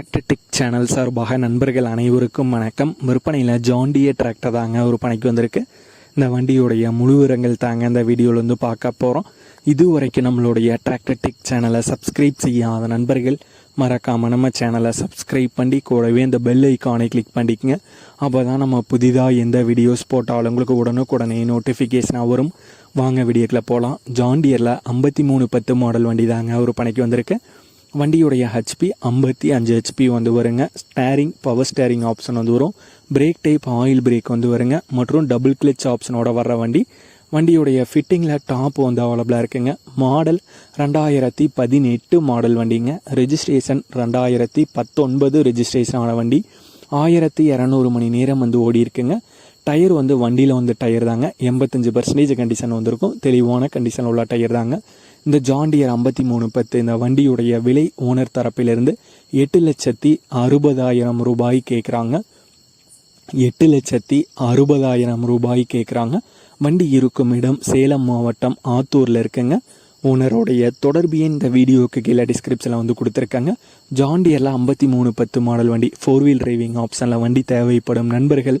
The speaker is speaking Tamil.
டிராக்டர்டிக் சேனல் சார்பாக நண்பர்கள் அனைவருக்கும் வணக்கம். விற்பனையில் ஜாண்டிய டிராக்டர் தாங்க விற்பனைக்கு வந்திருக்கு. இந்த வண்டியுடைய முழு விவரங்கள் தாங்க இந்த வீடியோலேருந்து பார்க்க போகிறோம் இதுவரைக்கும் நம்மளுடைய டிராக்டர்டிக் சேனலை சப்ஸ்கிரைப் செய்யாத நண்பர்கள் மறக்காமல் நம்ம சேனலை சப்ஸ்கிரைப் பண்ணி கூடவே இந்த பெல் ஐக்கானை கிளிக் பண்ணிக்கங்க. அப்போ தான் நம்ம புதிதாக எந்த வீடியோஸ் போட்டாலும் உங்களுக்கு உடனுக்குடனே நோட்டிஃபிகேஷனாக வரும். வாங்க வீடியோக்கில் போகலாம் ஜாண்டியரில் ஐம்பத்தி மூணு பத்து மாடல் வண்டி தாங்க விற்பனைக்கு வந்திருக்கு. வண்டியுடைய ஹெச்பி ஐம்பத்தி அஞ்சு ஹெச்பி வந்து வருங்க. ஸ்டேரிங் பவர் ஸ்டேரிங் ஆப்ஷன் வந்து வரும். பிரேக் டைப் ஆயில் பிரேக் வந்து வருங்க. மற்றும் டபுள் கிளிச் ஆப்ஷனோட வர்ற வண்டி. வண்டியுடைய ஃபிட்டிங்கில் டாப் வந்து அவைலபிளாக இருக்குங்க. மாடல் ரெண்டாயிரத்தி பதினெட்டு மாடல் வண்டிங்க. ரெஜிஸ்ட்ரேஷன் ரெண்டாயிரத்தி பத்தொன்பது ரெஜிஸ்ட்ரேஷன் ஆன வண்டி. ஆயிரத்தி இரநூறு மணி நேரம் வந்து ஓடி இருக்குங்க டயர் வந்து வண்டியில் வந்து டயர் தாங்க. எண்பத்தஞ்சு பர்சன்டேஜ் கண்டிஷன் வந்திருக்கும். தெளிவான கண்டிஷன் உள்ள டயர் தாங்க. இந்த ஜாண்டியர் ஐம்பத்தி மூணு பத்து இந்த வண்டியுடைய விலை ஓனர் தரப்பிலிருந்து எட்டு லட்சத்தி அறுபதாயிரம் ரூபாய் கேட்குறாங்க எட்டு லட்சத்தி அறுபதாயிரம் ரூபாய் கேட்குறாங்க வண்டி இருக்கும் இடம் சேலம் மாவட்டம் ஆத்தூரில் இருக்குங்க. ஓனருடைய தொடர்பு இந்த வீடியோவுக்கு கீழே டிஸ்கிரிப்ஷனில் வந்து கொடுத்துருக்காங்க. ஜாண்டியரில் ஐம்பத்தி மூணு பத்து மாடல் வண்டி ஃபோர் வீல் டிரைவிங் ஆப்ஷனில் வண்டி தேவைப்படும் நண்பர்கள்